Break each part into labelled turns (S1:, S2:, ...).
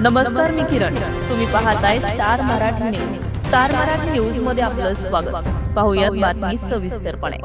S1: नमस्कार मी किरण. तुम्ही पाहताय star Marathi news. Star Marathi न्यूजमध्ये आपलं स्वागत. पाहुयात बातमी सविस्तरपणे.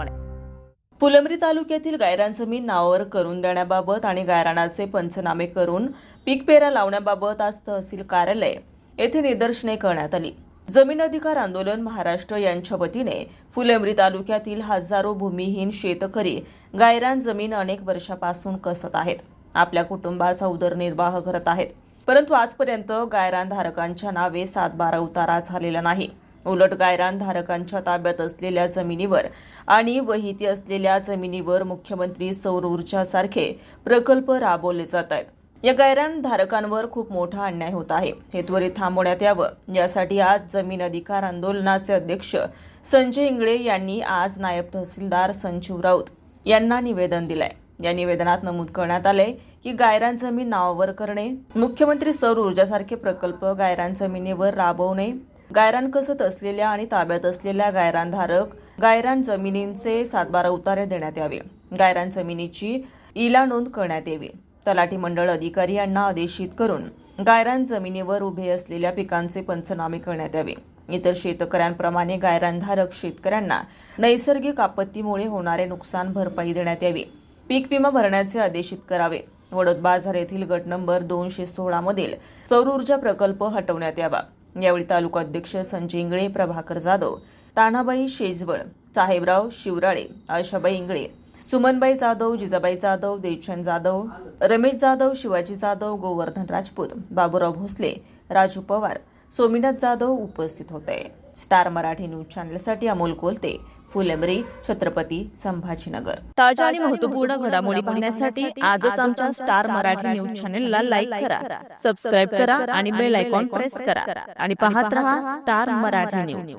S1: फुलंब्री तालुक्यातील गायरान जमीन नावावर करून देण्याबाबत आणि गायरानाचे पंचनामे करून पीक पेरा लावण्याबाबत आज तहसील कार्यालय येथे निदर्शने करण्यात आली. जमीन अधिकार आंदोलन महाराष्ट्र यांच्या वतीने फुलंब्री तालुक्यातील हजारो भूमिहीन शेतकरी गायरान जमीन अनेक वर्षापासून कसत आहेत. आपल्या कुटुंबाचा उदरनिर्वाह करत आहेत. परंतु आजपर्यंत गायरानधारकांच्या नावे सातबारा उतारा झालेला नाही. उलट गायरानधारकांच्या ताब्यात असलेल्या जमिनीवर आणि वहिती असलेल्या जमिनीवर मुख्यमंत्री सौर ऊर्जासारखे प्रकल्प राबवले जात आहेत. या गायरान धारकांवर खूप मोठा अन्याय होत आहे. हे त्वरित थांबवण्यात यावं. यासाठी आज जमीन अधिकार आंदोलनाचे अध्यक्ष संजय इंगळे यांनी आज नायब तहसीलदार संजीव राऊत यांना निवेदन दिलंय. या निवेदनात नमूद करण्यात आले की गायरान जमीन नावावर करणे मुख्यमंत्री सौर ऊर्जासारखे प्रकल्प गायरान जमिनीवर राबवणे गायरान कसत असलेल्या आणि ताब्यात असलेल्या गायरानधारक गायरान जमिनींचे सातबारा उतारे देण्यात यावे. गायरान जमिनीची इला नोंद करण्यात यावी. तलाठी मंडळ अधिकारी यांना आदेशित करून गायरान जमिनीवर उभे असलेल्या पिकांचे पंचनामे करण्यात यावे. इतर शेतकऱ्यांप्रमाणे गायरानधारक शेतकऱ्यांना नैसर्गिक आपत्तीमुळे होणारे नुकसान भरपाई देण्यात यावी. पीक विमा भरण्याचे आदेशित करावे. वडोद बाजार येथील गट नंबर दोनशे सोळा मधील सौर ऊर्जा प्रकल्प हटवण्यात यावा. यावेळी तालुका अध्यक्ष संजय इंगळे प्रभाकर जाधव तानाबाई शेजवळ साहेबराव शिवराळे आशाबाई इंगळे सुमनबाई जाधव जिजाबाई जाधव देवचंद जाधव रमेश जाधव शिवाजी जाधव गोवर्धन राजपूत बाबूराव भोसले राजू पवार सोमीनाथ जाधव उपस्थित होते. स्टार मराठी न्यूज चॅनलसाठी अमोल कोलते फुलेमरी छत्रपती संभाजीनगर. ताज्या आणि महत्त्वपूर्ण घडामोडी पाहण्यासाठी आजच आमच्या स्टार मराठी न्यूज चॅनलला लाईक करा सबस्क्राईब करा आणि बेल आयकॉन प्रेस करा. आणि पाहत रहा स्टार मराठी न्यूज.